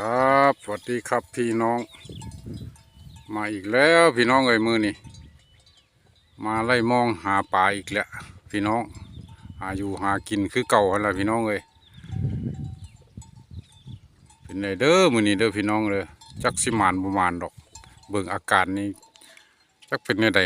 ครับ สวัสดีครับพี่น้อง มาอีกแล้วพี่น้องเอ้ยมือนี่มาไล่มองหาปลาอีกแล้วพี่น้อง หาอยู่หากินคือเก่าหั่นละพี่น้องเอ้ยเป็นไงเด้อมือนี้เด้อพี่น้องเลยจักสิมานประมาณดอก เบิ่งอากาศนี่จักเป็นไงใด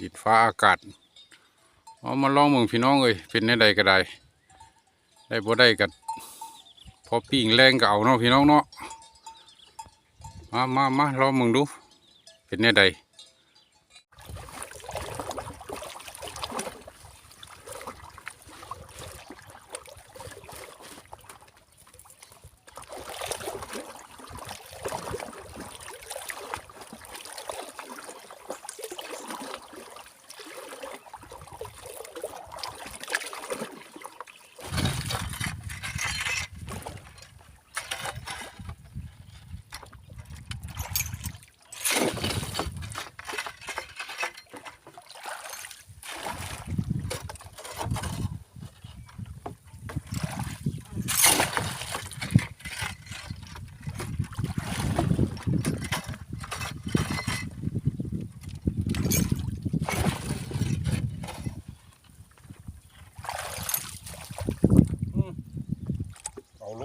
ดิดฟ้าอากาศเอามาลองเบิ่งพี่น้องเอ้ยเป็นไงใดก็ได้ได้บ่ได้กัน พอปีงแรงก็เอาเนาะพี่น้องเนาะมามามาลองมึงดู เป็นแน่ใด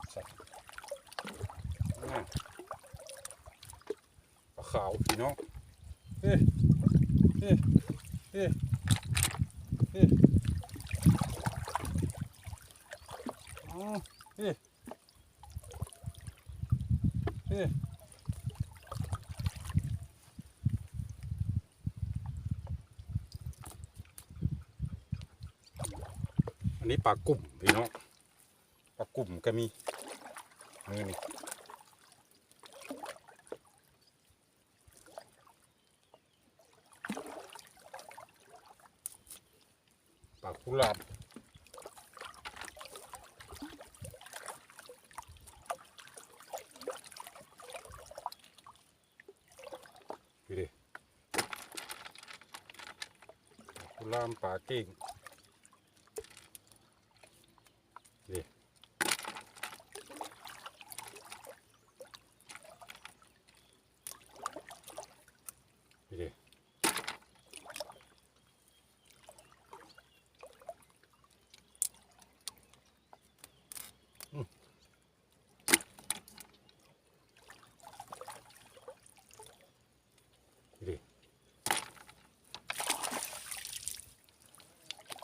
ดใส่น่ะปลาขาวพี่น้องเฮ้เฮ้เฮ้เฮ้อ๋อเฮ้เฮ้ันนี้ปลากลุ่มพี่น้อง กลุ่มก็มีนี่นี่ปลากุหลาบดูดิปลากุหลาบปลาเก่ง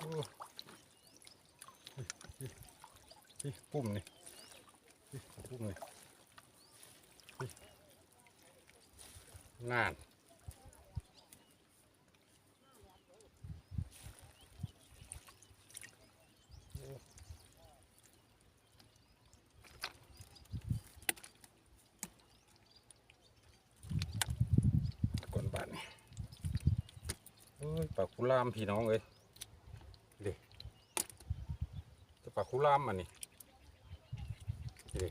นี่ปุ่มนี่นี่ปุ่มนี่นี่นานก่อนบาทนี่เอ้ยปลาคุลามพี่น้องเอ้ยเด็ จะปลาคุลามมันนี่เด็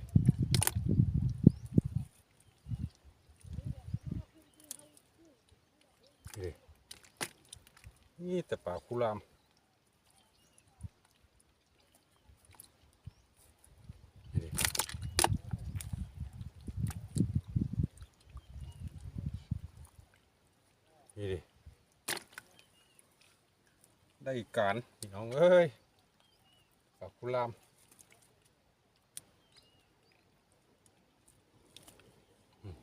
เด็นี่แต่ปลาคุลามนี่ดิได้อีกการพี่น้องเอ้ย ปลาคุลามอืม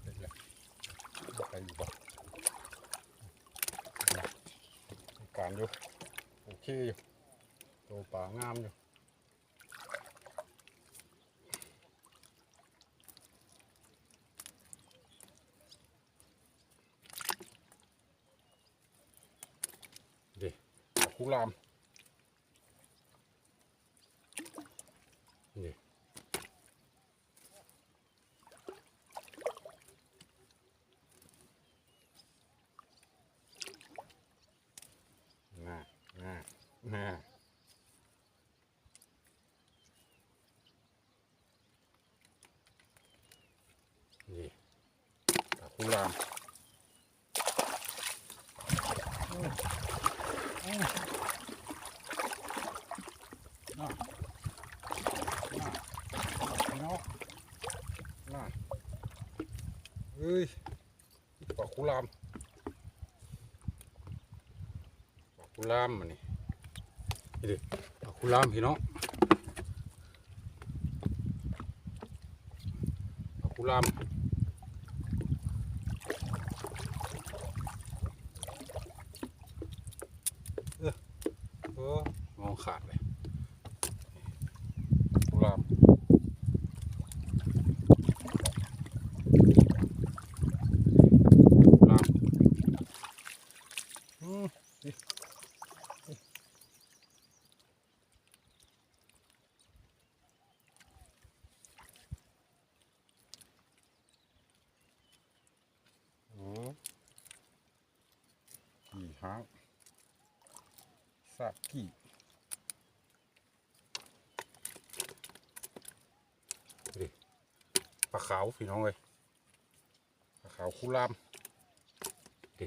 เสร็จแล้วใครอยู่บ้างการอยู่โอเคอยู่ตัวปลางามอยู่เด็ คุกลามนี่น่าน่าน่านี่คุลามอืมน่ะน่ะพี่น้องน่ะเฮ้ยปลาคุลามปลาคุลามมันนี่นี่ดิปลาคุลามพี่น้องปลาคุลาม เออมองขาดเลยกุหลาบกุหลาบอืมนี่นี่โอ้กี่หาง สากี่ดิปลาขาวพี่น้องเลยปลาขาวคู่ลามดิ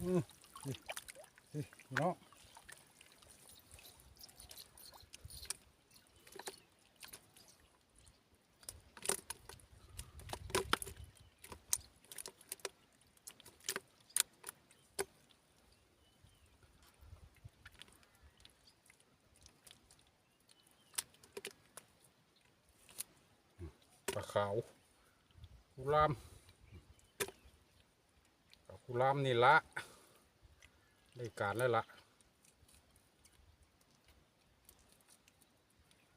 อืมดิดิพี่น้อง ขาวคุรามปลาคุรามนี่ละได้การแล้วละ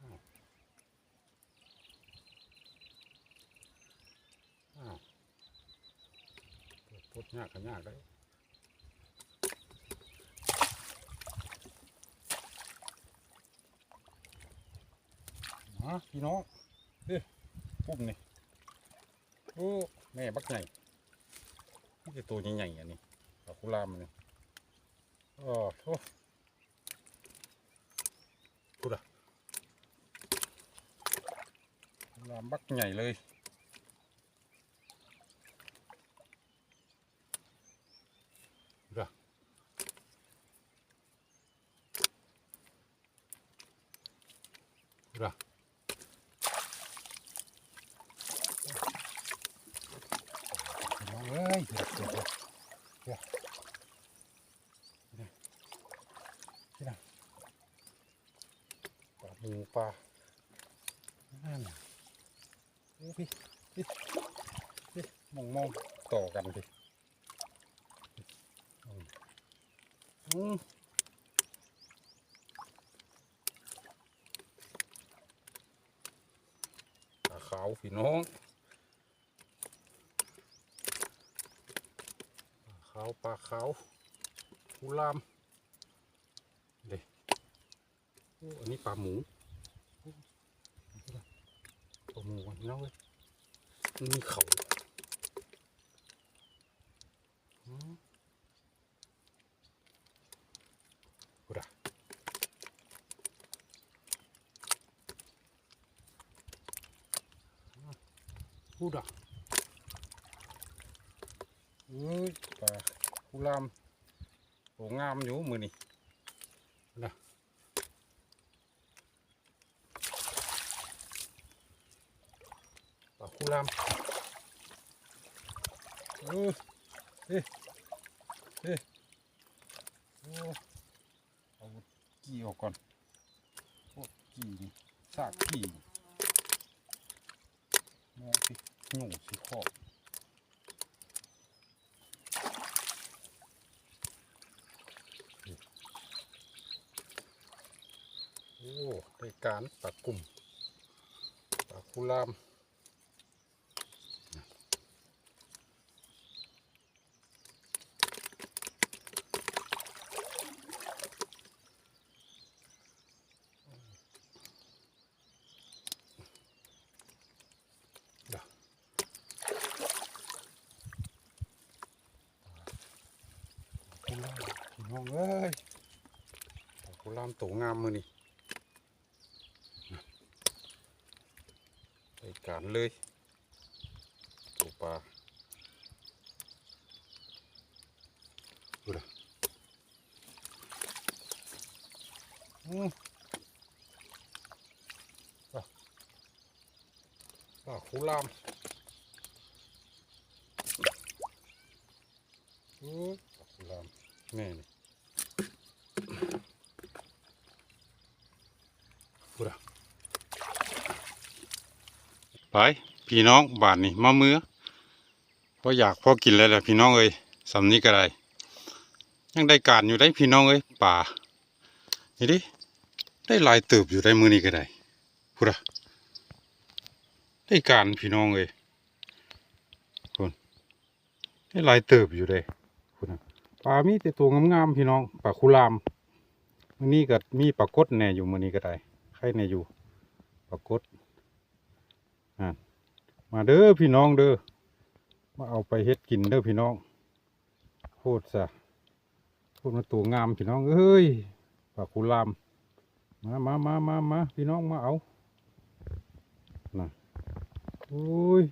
อ้าวอ้าวเปิดพดยากกันยากได้มาพี่น้อง ปุ่มนี่โอ้แม่บักใหญ่นี่คือตัวใหญ่ๆอันนี้ดอกกุหลามันนี่อ๋อโอ้พูดะกุหลามบักใหญ่เลยพูดอะพูดอะ น้อง เอ้ยเดี๋ยวเดี๋ยวเดี๋ยวเดี๋ยวที่ไหนปลาหมูปลานั่นน่ะโอ้พี่พี่พี่มองมองต่อกันดิอืมอืมปลาขาวพี่น้อง ขาวปลาขาวกุลามเด็โอ้อันนี้ปลาหมูปลาหมูอันนี้เนาเว้ยมันมีเขาหูดะพูด อะเอ้ยปลากุลามโหงามอยู่มือนี่นะปลากุลามเออเฮ้เฮ้โอ้เอากี่ออกก่อนโอ้กี่นี่ซากกี่นี่มองสิหนูสิขอบ ได้การปลากลุ่มปลาคุรามดี๋ยวปลาคุรามพี่น้องเอ้ยปลาคุรามตัวงามมือนี่ การเลยตัวปลาดูนะอืมปลาคูลามอืมปลาคูลามนี่นี่ดูนะ ไปพี่น้องบาทนี่มาเมื่อพออยากพอกินแล้วแหละพี่น้องเอ้ยสำนี้ก็ได้ยังได้การอยู่ได้พี่น้องเอ้ยป่านี่ดิได้ลายเติบอยู่ได้มือนี้ก็ได้พูดอะได้การพี่น้องเอ้ยคนได้ลายเติบอยู่ได้พูดนะปลามีแต่ตัวงามๆพี่น้องปลาคุรามมือนี้ก็มีปลากดแน่อยู่มือนี้ก็ได้ใครแน่อยู่ปลากด มาเด้อพี่น้องเด้อมาเอาไปเฮ็ดกินเด้อพี่น้องโคตรซะโคตรมาตัวงามพี่น้องเอ้ยปลาคุรามมามามามามาพี่น้องมาเอานะโอ้ย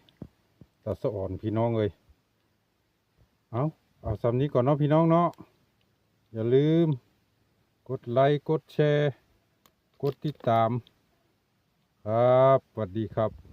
ตาสะอ่อนพี่น้องเลยเอาเอาสำนี้ก่อนเนาะพี่น้องเนาะอย่าลืม กดไลค์กดแชร์ กดติดตาม ครับสวัสดีครับ